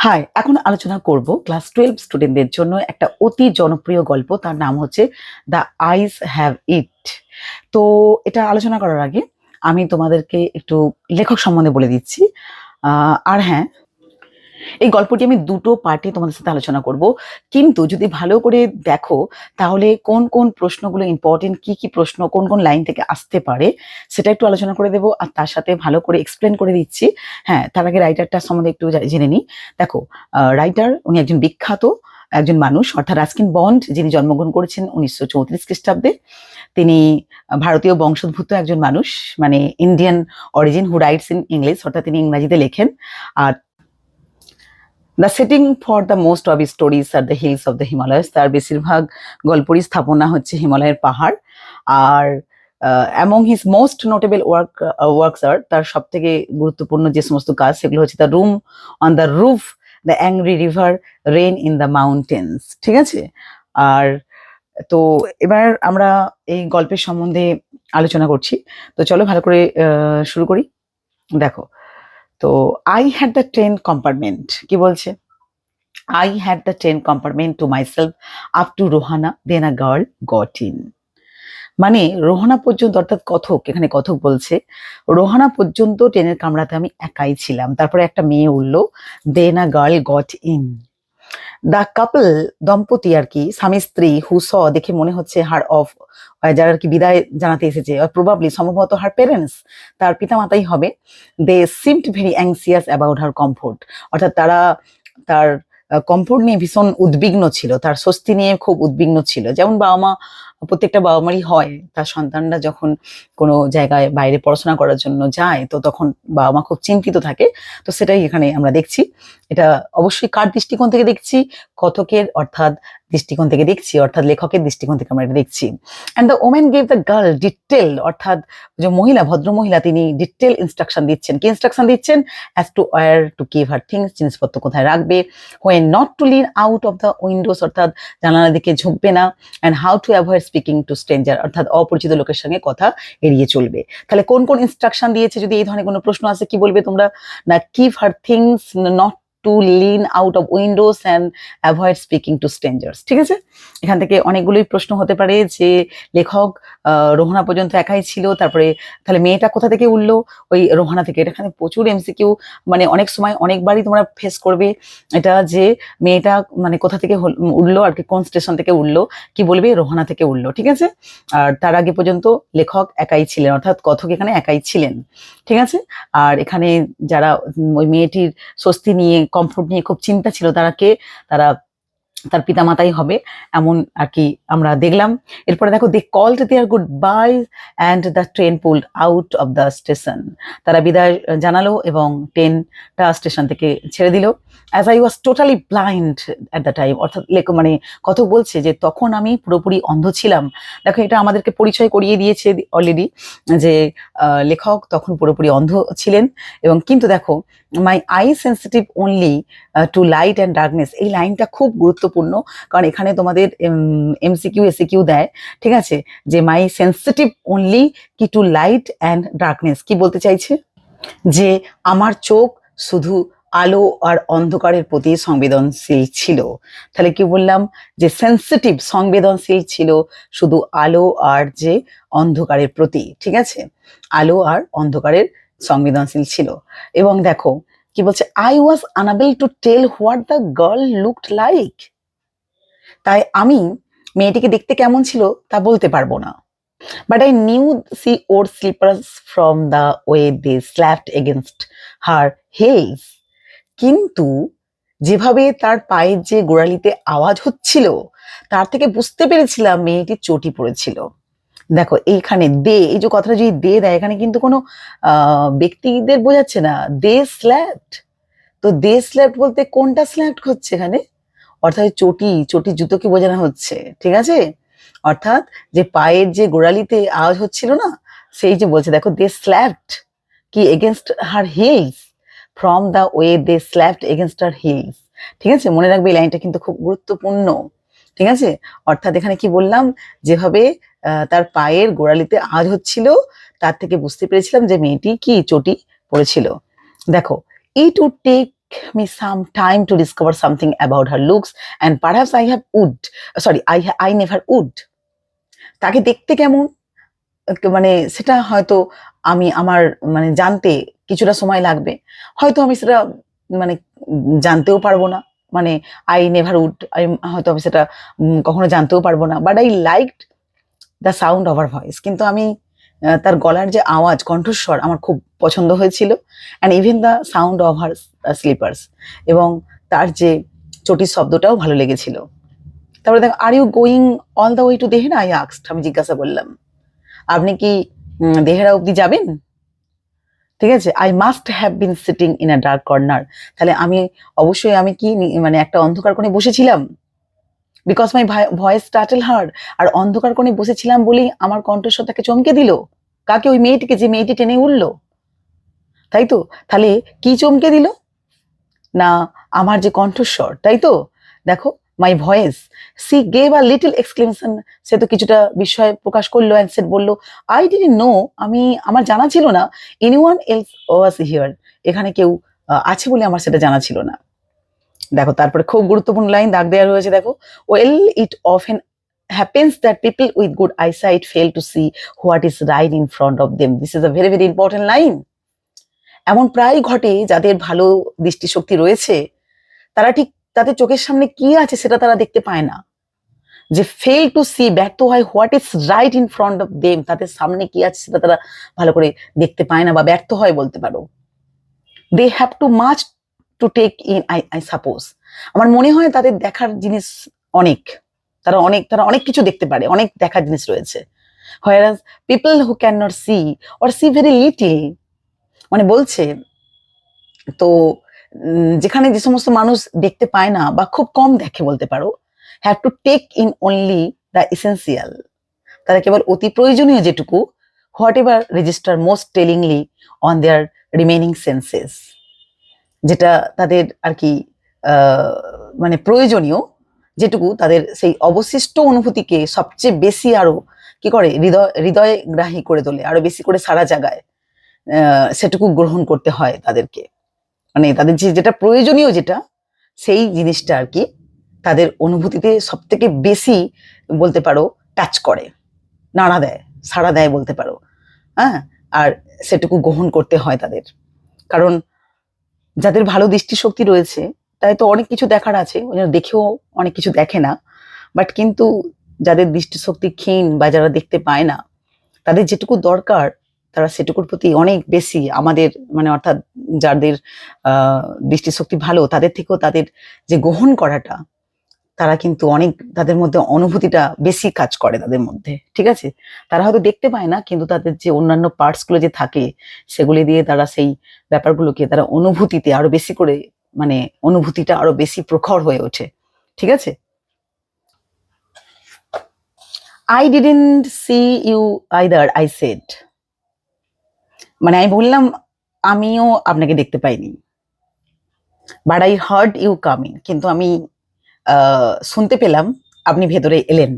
High এখন আলোচনা করব ক্লাস টুয়েলভ স্টুডেন্টদের জন্য একটা অতি জনপ্রিয় গল্প। তার নাম হচ্ছে দ্য আইস হ্যাভ ইট তো এটা আলোচনা করার আগে আমি তোমাদেরকে একটু লেখক সম্বন্ধে বলে দিচ্ছি। আর হ্যাঁ এই গল্পটি আমি দুটো পার্টে তোমাদের সাথে আলোচনা করব। কিন্তু যদি ভালো করে দেখো, তাহলে কোন কোন প্রশ্নগুলো ইম্পর্টেন্ট কি কি প্রশ্ন, কোন কোন লাইন থেকে আসতে পারে, সেটা একটু আলোচনা করে দেবো। আর তার সাথে ভালো করে এক্সপ্লেন করে দিচ্ছি। হ্যাঁ তার আগে রাইটারটা সম্বন্ধে একটু জেনে নিই। দেখো রাইটার উনি একজন বিখ্যাত, একজন মানুষ, অর্থাৎ রাস্কিন বন্ড, যিনি জন্মগ্রহণ করেছেন উনিশশো চৌত্রিশ খ্রিস্টাব্দে। তিনি ভারতীয় বংশোদ্ভূত একজন মানুষ মানে Indian origin who writes in English অর্থাৎ তিনি ইংরাজিতে লেখেন। আর the setting for the most of stories are the hills of the Himalayas তার বেশিরভাগ গল্পরই স্থাপনা হচ্ছে হিমালয়ের পাহাড়। আর among his most notable work works are তার সব থেকে গুরুত্বপূর্ণ যে সমস্ত কাজ সেগুলো হচ্ছে the room on the roof the angry river rain in the mountains ঠিক আছে? আর, তো এবার আমরা এই গল্পের সম্বন্ধে আলোচনা করছি। তো চলো ভালো করে শুরু করি। দেখো তো I had the train compartment কি বলছে? I had the train compartment to myself up to Rohana then a girl got in মানে রোহানা পর্যন্ত অর্থাৎ কথক, এখানে কথক বলছে রোহানা পর্যন্ত ট্রেনের কামড়াতে আমি একাই ছিলাম। তারপরে একটা মেয়ে উঠল then a girl got in the couple দম্পতি আর কি, স্বামী স্ত্রী হু স দেখে মনে হচ্ছে হার অফ যারা আর কি বিদায় জানাতে এসেছে। প্রবাবলি সম্ভবত হার পেরেন্টস তার পিতামাতাই হবে। They seemed very anxious about her comfort অর্থাৎ তারা তার কমফোর্ট নিয়ে ভীষণ উদ্বিগ্ন ছিল। তার স্বস্তি নিয়ে খুব উদ্বিগ্ন ছিল। যেমন বাবা মা প্রত্যেকটা বাবা মারই হয়। তার সন্তানরা যখন কোনো জায়গায় বাইরে পড়াশোনা করার জন্য যায়, তো তখন বাবা মা খুব চিন্তিত থাকে। তো সেটাই এখানে আমরা দেখছি। এটা অবশ্যই কার দৃষ্টিকোণ থেকে দেখছি? কথকের অর্থাৎ দৃষ্টিকোণ থেকে দেখছি? অর্থাৎ লেখকের দৃষ্টিকোণ থেকে আমরা এটা দেখছি। And the woman gave the girl detail অর্থাৎ যে মহিলা ভদ্র মহিলা তিনি ডিটেল ইনস্ট্রাকশন দিচ্ছেন। কি ইনস্ট্রাকশন দিচ্ছেন? As to where to keep her things জিনিসপত্র কোথায় রাখবে? When not to lean out of the windows অর্থাৎ জানালার দিকে ঝুঁকবে না। And how to avoid speaking to stranger অর্থাৎ অপরিচিত লোকের সঙ্গে কথা এড়িয়ে চলবে। তাহলে কোন কোন ইনস্ট্রাকশন দিয়েছে? যদি এই ধরনের কোনো প্রশ্ন আছে কি বলবে তোমরা? না keep her things not to lean out of windows and avoid speaking to strangers ঠিক আছে? এখান থেকে অনেকগুলোই প্রশ্ন হতে পারে যে লেখক রোহনা পর্যন্ত একাই ছিল, তারপরে তাহলে মেয়েটা কোথা থেকে উঠল? ওই রোহানা থেকে। এটা এখানে প্রচুর এমসিকিউ মানে অনেক সময় অনেকবারই তোমরা ফেস করবে এটা যে মেয়েটা মানে কোথা থেকে উঠল আর কি, কোন স্টেশন থেকে উঠল, কি বলবে? রোহানা থেকে উঠল, ঠিক আছে? আর তার আগে পর্যন্ত লেখক একাই ছিলেন, অর্থাৎ কথক এখানে একাই ছিলেন, ঠিক আছে? আর এখানে যারা ওই মেয়েটির স্বস্তি নিয়ে কমফোর্ট নিয়ে খুব চিন্তা ছিল তারা কে? তারা তার পিতামাতাই হবে, এমন আর কি আমরা দেখলাম। এরপরে দেখো they called their goodbye and the train pulled out of the station তারা বিদায় জানালো এবং ট্রেনটা স্টেশন থেকে ছেড়ে দিল। As I was totally blind at the time অর্থাৎ লেখ মানে কত বলছে যে তখন আমি পুরোপুরি অন্ধ ছিলাম। দেখো, এটা আমাদেরকে পরিচয় করিয়ে দিয়েছে অলরেডি যে লেখক তখন পুরোপুরি অন্ধ ছিলেন এবং কিন্তু দেখো my eye sensitive only to light and darkness এই লাইনটা খুব গুরুত্বপূর্ণ, কারণ এখানে তোমাদের এমসিকিউ এসিকিউ দেয়, ঠিক আছে? যে মাই সেন্সিটিভ অনলি কি টু লাইট অ্যান্ড ডার্কনেস কি বলতে চাইছে? যে আমার চোখ শুধু আলো আর অন্ধকারের প্রতি সংবেদনশীল ছিল। তাহলে কি বললাম? যে সেন্সিটিভ সংবেদনশীল ছিল শুধু আলো আর যে অন্ধকারের প্রতি, ঠিক আছে? আলো আর অন্ধকারের সংবেদনশীল ছিল। এবং দেখো, কি বলছে I was unable to tell what the girl looked like তাই আমি মেয়েটিকে দেখতে কেমন ছিল তা বলতে পারব না। But I knew she wore slippers from the way they slapped against her heels কিন্তু যেভাবে তার পায়ের যে গোড়ালিতে আওয়াজ হচ্ছিল, তার থেকে বুঝতে পেরেছিলাম মেয়েটি চটি পড়েছিল দেখো, এইখানে দে, এই যে কথাটা যদি দে দেয়, এখানে কিন্তু কোনো ব্যক্তিদের বোঝাচ্ছে না। দে স্ল্যাপড তো দে স্ল্যাপড বলতে কোনটা স্ল্যাপড হচ্ছে এখানে? অর্থাৎ চটি চটি জুতোকে বোঝানো হচ্ছে, ঠিক আছে? অর্থাৎ যে পায়ের যে গোড়ালিতে আওয়াজ হচ্ছিল না, সেই যে বলছে, দেখো, দে স্ল্যাপড কি against her heels from the way they slapped against her heels ঠিক আছে? মনে রাখবে এই লাইনটা কিন্তু খুব গুরুত্বপূর্ণ। ঠিক আছে? অর্থাৎ এখানে কি বললাম? যেভাবে তার পায়ের গোড়ালিতে আওয়াজ হচ্ছিল। তার থেকে বুঝতে পেরেছিলাম যে মেয়েটি কি চটি পড়েছিল দেখো it would take me some time to discover something about her looks and perhaps I have would, sorry, I ha- I never would. তাকে দেখতে কেমন? মানে সেটা হয়তো আমি আমার মানে জানতে কিছুটা সময় লাগবে। হয়তো আমি সেটা মানে জানতেও পারব না। মানে আই নেভার উড আই হয়তো আমি সেটা কখনো জানতেও পারব না। But I liked the sound of her voice কিন্তু আমি তার গলার যে আওয়াজ, কণ্ঠস্বর আমার খুব পছন্দ হয়েছিল and even the sound of her slippers এবং তার যে চটির শব্দটাও ভালো লেগেছিল। তারপরে দেখ are you going all the way to Dehra I আক্সড আমি জিজ্ঞাসা করলাম। আপনি কি দেহেরা অবধি যাবেন? ঠিক আছে? I must have been sitting in a dark corner তাহলে আমি, অবশ্যই আমি কি মানে একটা অন্ধকার কোণে বসেছিলাম? Because my voice startled her আর অন্ধকার কোণে বসেছিলাম বলেই আমার কণ্ঠস্বর তাকে চমকে দিল। কাকে? ওই মেয়েটিকে, যে মেয়েটি টেনে উঠল। তাই তো? তাহলে কি চমকে দিল? না, আমার যে কণ্ঠস্বর, তাই তো? দেখো my voice she gave a little exclamation সে তো কিছুটা বিস্ময় প্রকাশ করল অ্যান্ড সেট বলল আই ডিড নো আমি, আমার জানা ছিল না। Anyone else was here এখানে কেউ আছে বলে আমার সেটা জানা ছিল না। দেখো তারপরে খুব গুরুত্বপূর্ণ লাইন দাগ দেওয়া রয়েছে দেখো well it often happens that people with good eyesight fail to see what is right in front of them. This is a very, very line. এমন প্রায় ঘটে যাদের ভালো দৃষ্টিশক্তি রয়েছে তারা ঠিক তাদের চোখের সামনে কি আছে সেটা তারা দেখতে পায় না যে ফেল টু সি ব্যর্থ হয় what is right in front of them তাদের সামনে কি আছে সেটা তারা ভালো করে দেখতে পায় না বা ব্যর্থ হয় বলতে পারো they have too much to take in I I suppose আমার মনে হয় তাদের দেখার জিনিস অনেক। তারা অনেক তারা অনেক কিছু দেখতে পারে, অনেক দেখার জিনিস রয়েছে। Whereas people who cannot see or see very little মানে বলছে, তো যেখানে যে সমস্ত মানুষ দেখতে পায় না বা খুব কম দেখে বলতে পারো have to take in only the essential তারা কেবল অতি প্রয়োজনীয় যেটুকু whatever register most tellingly on their remaining senses যেটা তাদের আর কি মানে প্রয়োজনীয়, যেটুকু তাদের সেই অবশিষ্ট অনুভূতিকে সবচেয়ে বেশি আরও কি করে, হৃদয় হৃদয় গ্রাহী করে তোলে, আরও বেশি করে সারা জায়গায় সেটুকু গ্রহণ করতে হয় তাদেরকে। মানে তাদের যে, যেটা প্রয়োজনীয় যেটা, সেই জিনিসটা আর কি তাদের অনুভূতিতে সব থেকে বেশি বলতে পারো টাচ করে, নাড়া দেয়, সাড়া দেয় বলতে পারো। হ্যাঁ? আর সেটুকু গ্রহণ করতে হয় তাদের। কারণ যাদের ভালো দৃষ্টিশক্তি রয়েছে তাই তো অনেক কিছু দেখার আছে দেখেও অনেক কিছু দেখে না। বাট কিন্তু যাদের দৃষ্টিশক্তি ক্ষীণ বা যারা দেখতে পায় না, তাদের যেটুকু দরকার, তারা সেটুকুর প্রতি অনেক বেশি আমাদের মানে অর্থাৎ যাদের দৃষ্টিশক্তি ভালো, তাদের থেকেও তাদের যে গ্রহণ করাটা তারা কিন্তু অনেক তাদের মধ্যে অনুভূতিটা বেশি কাজ করে তাদের মধ্যে, ঠিক আছে? তারা হয়তো দেখতে পায় না, কিন্তু তাদের যে অন্যান্য পার্টসগুলো যে থাকে, সেগুলি দিয়ে তারা সেই ব্যাপারগুলোকে তারা অনুভূতিতে আরও বেশি করে মানে অনুভূতিটা আরও বেশি প্রখর হয়ে ওঠে, ঠিক আছে? I didn't see you either I said মানে আমি বললাম, আমিও আপনাকে দেখতে পাইনি। But I heard you coming কিন্তু আমি শুনতে পেলাম আপনি ভেতরে এলেন।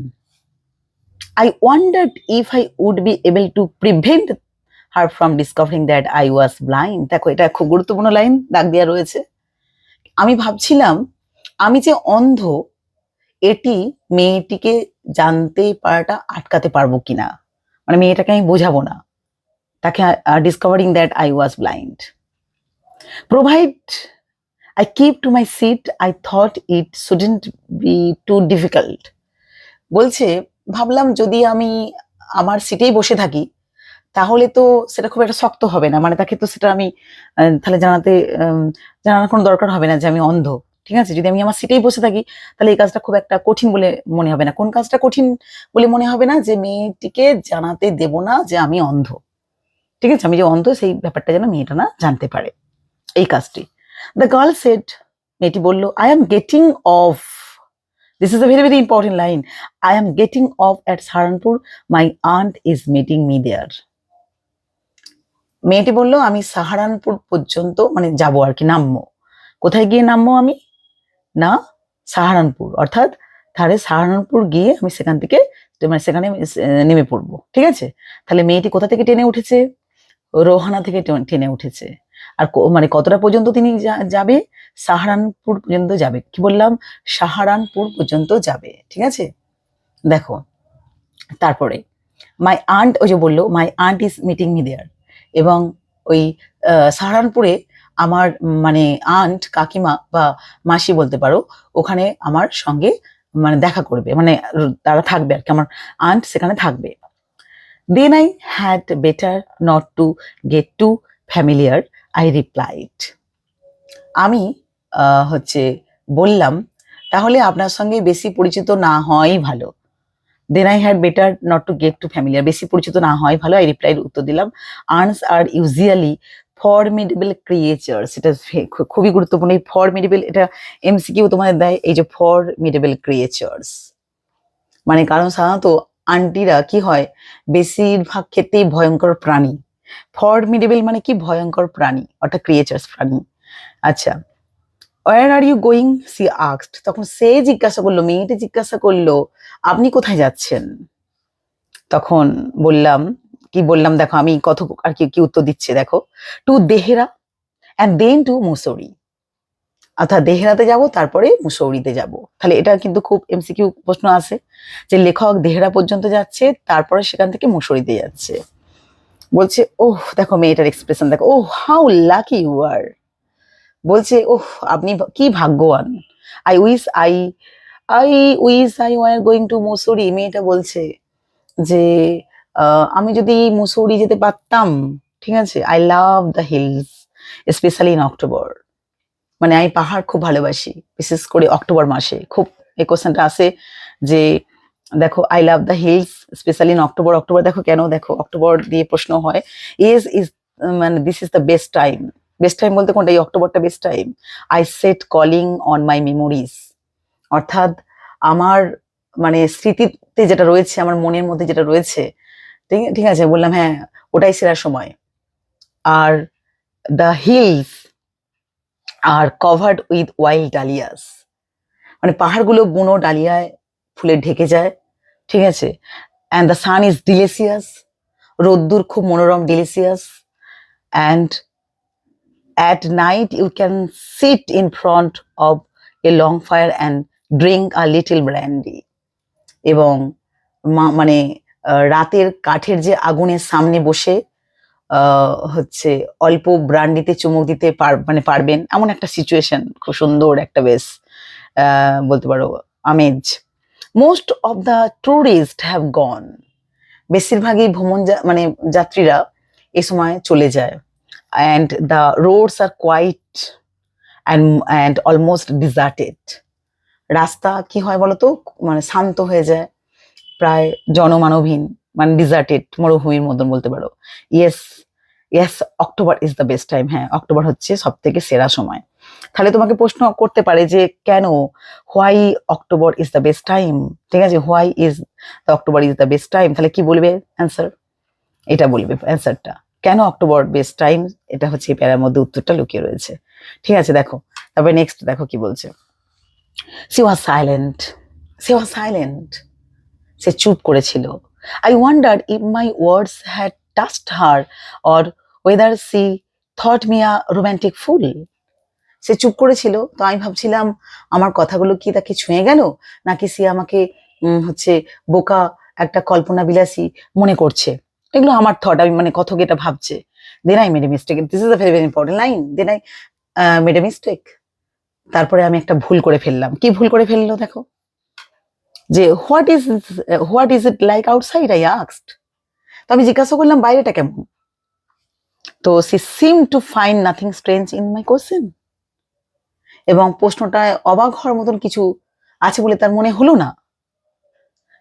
I wondered if I would be able to prevent her from discovering that I was blind দেখো, এটা খুব গুরুত্বপূর্ণ লাইন দাগ দেওয়া রয়েছে। আমি ভাবছিলাম, আমি যে অন্ধ, এটি মেয়েটিকে জানতে পারাটা আটকাতে পারব কিনা। মানে মেয়েটাকে আমি বোঝাবো না। তাকে discovering that I was blind provide I keep to my seat I thought it shouldn't be too difficult বলছে, ভাবলাম যদি আমি আমার সিটেই বসে থাকি, তাহলে তো সেটা খুব একটা শক্ত হবে না। মানে তাকে তো সেটা আমি তাহলে জানাতে জানানোর কোনো দরকার হবে না যে আমি অন্ধ। ঠিক আছে? যদি আমি আমার সিটেই বসে থাকি, তাহলে এই কাজটা খুব একটা কঠিন বলে মনে হবে না। কোন কাজটা কঠিন বলে মনে হবে না যে মেয়েটিকে জানাতে দেব না যে আমি অন্ধ। ঠিক আছে? আমি যে অন্ধ, সেই ব্যাপারটা যেন মেয়েটা না জানতে পারে। এই কাজটি। দ্য গার্ল সেড মেয়েটি বলল I am getting off this is a very very important line I am getting off at Saharanpur my aunt is meeting me there মেয়েটি বলল, আমি সাহারানপুর পর্যন্ত মানে যাব আর কি, নামবো। কোথায় গিয়ে নামবো আমি? না, সাহারানপুর। অর্থাৎ তাহলে সাহারানপুর গিয়ে আমি সেখান থেকে মানে সেখানে নেমে পড়ব। ঠিক আছে? তাহলে মেয়েটি কোথা থেকে টেনে উঠেছে? রোহানা থেকে টেনে উঠেছে। আর মানে কতটা পর্যন্ত তিনি যাবে? সাহারানপুর পর্যন্ত যাবে। কি বললাম? সাহারানপুর পর্যন্ত যাবে। ঠিক আছে? দেখো, তারপরে মাই আন্ট ওই যে বলল my aunt is meeting me there এবং ওই সাহারানপুরে আমার মানে আন্ট কাকিমা বা মাসি বলতে পারো, ওখানে আমার সঙ্গে মানে দেখা করবে। মানে তারা থাকবে আর কি। আমার আন্ট সেখানে থাকবে। Then I had better not to get too familiar I replied আমি হচ্ছে বললাম, তাহলে আপনার সঙ্গে বেশি পরিচিত না হওয়াই ভালো। Then I had better not to get too familiar বেশি পরিচিত না হয় ভালো। আই রিপ্লাইড উত্তর দিলাম আর্নস আর ইউজুয়ালি ফরমিডেবল ফে- খু- খুবই গুরুত্বপূর্ণ। এই ফরমিডেবল এটা এমসিকিউ তোমাদের দেয়, এই যে ফরমিডেবল ক্রিয়েচার্স মানে কারণ সাধারণত আন্টিরা কি হয়? বেশিরভাগ ক্ষেত্রেই ভয়ঙ্কর প্রাণী। ফরমিডেবল মানে কি? ভয়ঙ্কর প্রাণী, অর্থাৎ ক্রিয়েচার্স প্রাণী। আচ্ছা where are you going she আক্সড তখন সে জিজ্ঞাসা করল, মেয়েটি জিজ্ঞাসা করল, আপনি কোথায় যাচ্ছেন? তখন বললাম, কি বললাম, দেখো, আমি কত আর কি কি উত্তর দিচ্ছে, দেখো। To Dehra and then to Mussoorie অর্থাৎ দেহেরাতে যাব, তারপরে মুসৌরিতে যাব। তাহলে এটা কিন্তু খুব এমসিকিউ প্রশ্ন আছে, যে লেখক দেহেরা পর্যন্ত যাচ্ছে, তারপরে সেখান থেকে মুসৌরিতে যাচ্ছে। বলছে, ওহ, দেখো মেয়েটার এক্সপ্রেশন দেখো ও হাউ লাকি ইউ আর বলছে, ওহ, আপনি কি ভাগ্যবান। I wish I I wish I were going to Mussoorie মেয়েটা বলছে যে আমি যদি মুসৌরি যেতে পারতাম, ঠিক আছে I love the hills specially in October মানে আমি পাহাড় খুব ভালোবাসি, বিশেষ করে অক্টোবর মাসে। খুব এই কোশ্চেনটা আসে যে দেখো I love the hills specially in October October দেখো কেন? দেখো অক্টোবর দিয়ে প্রশ্ন হয় ইজ ইজ মানে this is the best time best time বলতে কোনটা? এই অক্টোবরটা best time I set calling on my memories অর্থাৎ আমার মানে স্মৃতিতে যেটা রয়েছে, আমার মনের মধ্যে যেটা রয়েছে, ঠিক আছে? বললাম হ্যাঁ ওটাই সেরা সময়। আর the hills are covered with wild dahlias মানে পাহাড়গুলো বুনো ডালিয়ায় ফুলে ঢেকে যায়। ঠিক আছে? And the sun is delicious রোদ্দুর খুব মনোরম delicious and at night you can sit in front of a long fire and drink a little brandy এবং মানে রাতের কাঠের যে আগুনের সামনে বসে হচ্ছে অল্প ব্রান্ডিতে চুমুক দিতে পার মানে পারবেন। এমন একটা সিচুয়েশন খুব সুন্দর একটা বেশ বলতে পারো আমেজ most of the tourist have gone বেশিরভাগই ভ্রমণ মানে যাত্রীরা এ সময় চলে যায়। And the roads are quiet and and almost deserted রাস্তা কি হয় বলতো? মানে শান্ত হয়ে যায়। প্রায় জনমানবহীন মানে ডিজার্টেড মরুভূমির মতন বলতে পারো। Yes yes October is the best time হ্যাঁ অক্টোবর হচ্ছে সব থেকে সেরা সময়। তাহলে তোমাকে প্রশ্ন করতে পারে যে কেন why October is the best time ঠিক আছে why is the October is the best time তাহলে কি বলবে অ্যান্সার এটা বলবে অ্যান্সারটা কেন অক্টোবর বেস্ট টাইম এটা হচ্ছে এই প্যারার মধ্যে উত্তরটা লুকিয়ে রয়েছে। ঠিক আছে, দেখো। তারপরে নেক্সট দেখো কি বলছে। She was silent she was silent সে চুপ করেছিল। I wonder if my words had touched her or whether she thought me a romantic fool সে চুপ করেছিল। তো আমি ভাবছিলাম, আমার কথাগুলো কি তাকে ছুঁয়ে গেল? নাকি সে আমাকে হচ্ছে বোকা একটা কল্পনা বিলাসী মনে করছে? এগুলো আমার থট আমি মানে কথক এটা ভাবছে? Then I made a mistake this is a very very important line then I made a mistake তারপরে আমি একটা ভুল করে ফেললাম। কি ভুল করে ফেলল দেখো? যে what is what is it like outside I আক্সড তো আমি জিজ্ঞাসা করলাম, বাইরেটা কেমন? তো she seem to find nothing strange in my question এবং প্রশ্নটায় অবাক হওয়ার মতন কিছু আছে বলে তার মনে হলো না।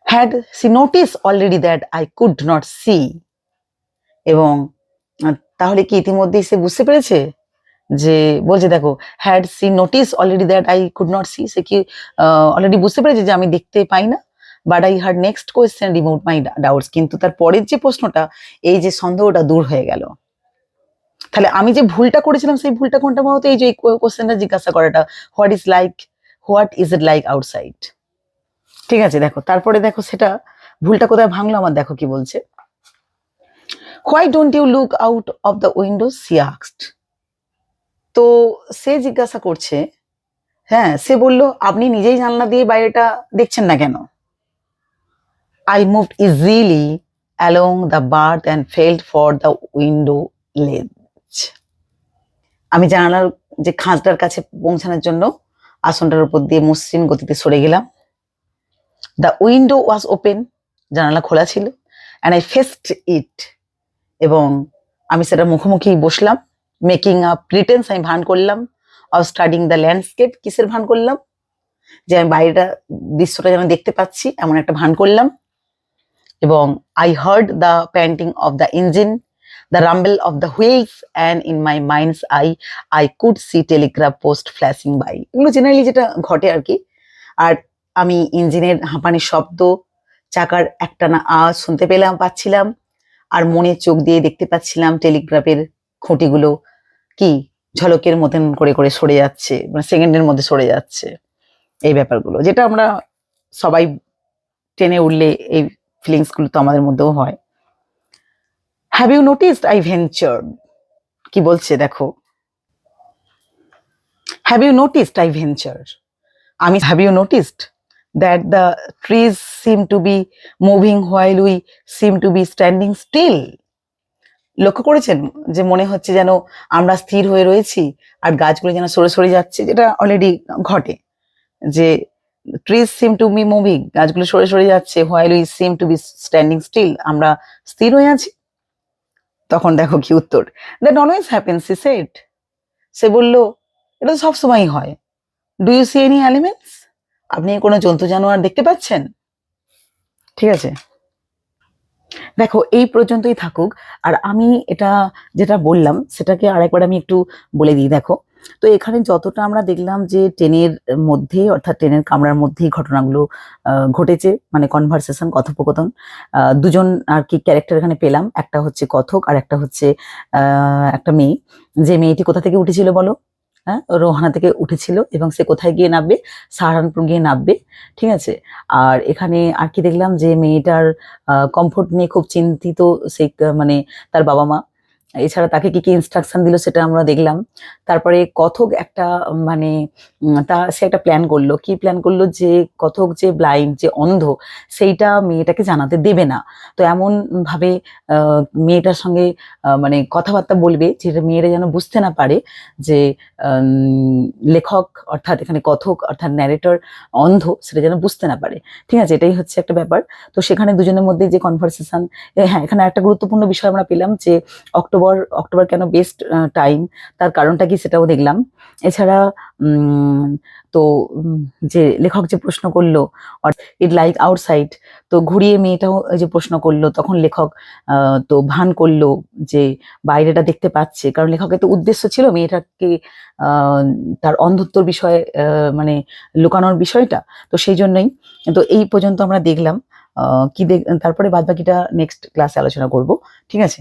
Had she notice already that I could not see এবং তাহলে কি ইতিমধ্যেই সে বুঝতে পেরেছে? যে, বলছে দেখো had she notice already that I could not see সে কি অলরেডি বুঝতে পেরেছে যে আমি দেখতে পাই না? But I her next question remove my doubts কিন্তু তার পরের যে প্রশ্নটা, এই যে সন্দেহটা দূর হয়ে গেল। তাহলে আমি যে ভুলটা করেছিলাম, সেই ভুলটা কোনটা বলতো এই যে কোশ্চেনটা জিজ্ঞাসা করাটা what is like what is it like outside ঠিক আছে, দেখো, তারপরে দেখো সেটা, ভুলটা কোথায় ভাঙলো আমার দেখো কি বলছে। Why don't you look out of the window she আক্সড তো সে জিজ্ঞাসা করছে হ্যাঁ সে বলল, আপনি নিজেই জানলা দিয়ে বাইরেটা দেখছেন না কেন? I moved easily along the berth and felt for the window ledge আমি জানালার যে খাঁজটার কাছে পৌঁছানোর জন্য আসনটার উপর দিয়ে মসৃণ গতিতে সরে গেলাম। দ্য উইন্ডো ওয়াজ ওপেন জানালা খোলা ছিল অ্যান্ড আই ফেস্ট ইট এবং আমি সেটা মুখোমুখি বসলাম মেকিং আ প্রিটেন্স আমি ভান করলাম অফ স্টাডিং দ্য ল্যান্ডস্কেপ কিসের ভান করলাম? যে আমি বাইরেটা দৃশ্যটা যেন দেখতে পাচ্ছি, এমন একটা ভান করলাম। এবং I heard the panting of the engine the rumble of the wheels and in my minds I I could see telegraph post flashing by এগুলো জেনারেলি যেটা ঘটে আর কি। আর আমি ইঞ্জিনের হাঁপানির শব্দ, চাকার একটানা আওয়াজ শুনতে পেলাম, পাচ্ছিলাম, আর মনে চোখ দিয়ে দেখতে পাচ্ছিলাম টেলিগ্রাফের খুঁটিগুলো কি ঝলকের মতন করে করে সরে যাচ্ছে মানে সেকেন্ডের মধ্যে সরে যাচ্ছে, এই ব্যাপারগুলো। যেটা আমরা সবাই টেনে উঠলে এই ফিলিংসগুলো তো আমাদের মধ্যেও হয়। Have you noticed I venture কি বলছে, দেখো। Have you noticed I venture আমি have you noticed that the trees seem to be moving while we seem to be standing still লক্ষ্য করেছেন যে মনে হচ্ছে যেন আমরা স্থির হয়ে রয়েছি আর গাছগুলো যেন সরে সরে যাচ্ছে, যেটা অলরেডি ঘটে। যে trees seem to be moving গাছগুলো সরে সরে যাচ্ছে while we seem to be standing still আমরা স্থির হয়ে আছি। তখন দেখো কি উত্তর। That always happens she said সে বলল, এটা সবসময়ই হয়। Do you see any animals আপনি কোনো জন্তু জানোয়ার দেখতে পাচ্ছেন? ঠিক আছে। দেখো, এই পর্যন্তই থাকুক। আর আমি এটা যেটা বললাম, সেটাকে আরেকবার আমি একটু বলে দিই, দেখো। তো এখানে যতটা আমরা দেখলাম যে ট্রেনের মধ্যে অর্থাৎ ট্রেনের কামরার মধ্যেই ঘটনাগুলো ঘটেছে মানে কনভারসেশন কথোপকথন দুজন আর কি ক্যারেক্টার এখানে পেলাম। একটা হচ্ছে কথক আর একটা হচ্ছে একটা মেয়ে। যে মেয়েটি কোথা থেকে উঠেছিল বলো? হ্যাঁ রোহানা থেকে উঠেছিল এবং সে কোথায় গিয়ে নামবে? সাহারানপুর গিয়ে নামবে, ঠিক আছে? আর এখানে আর কি দেখলাম যে মেয়েটার কমফোর্ট নিয়ে খুব চিন্তিত সে মানে তার বাবা মা এছাড়া তাকে কি কি ইনস্ট্রাকশন দিল সেটা আমরা দেখলাম। তারপরে কথক একটা মানে তা সে একটা প্ল্যান করল। কি প্ল্যান করল? যে কথক যে ব্লাইন্ড যে অন্ধ, সেইটা মেয়েটাকে জানাতে দেবে না। তো এমন ভাবে মেয়েটার সঙ্গে মানে কথাবার্তা বলবে যেটা মেয়েরা যেন বুঝতে না পারে যে লেখক অর্থাৎ এখানে কথক অর্থাৎ ন্যারেটর অন্ধ, সেটা যেন বুঝতে না পারে। ঠিক আছে? এটাই হচ্ছে একটা ব্যাপার। তো সেখানে দুজনের মধ্যে যে কনভারসেশন হ্যাঁ এখানে একটা গুরুত্বপূর্ণ বিষয় আমরা পেলাম যে অক্টোবর অক্টোবর অক্টোবর কেন বেস্ট টাইম তার কারণটা কি সেটাও দেখলাম। এছাড়া তো যে লেখক যে প্রশ্ন করল ইট লাইক আউটসাইড তো ঘুরিয়ে মেয়েটাও যে প্রশ্ন করল, তখন লেখক তো ভান করল যে বাইরেটা দেখতে পাচ্ছে। কারণ লেখকের তো উদ্দেশ্য ছিল মেয়েটাকে তার অন্ধত্বর বিষয়ে মানে লুকানোর বিষয়টা। তো সেই জন্যই, তো এই পর্যন্ত আমরা দেখলাম কি দেখ তারপরে বাদ বাকিটা নেক্সট ক্লাসে আলোচনা করব। ঠিক আছে?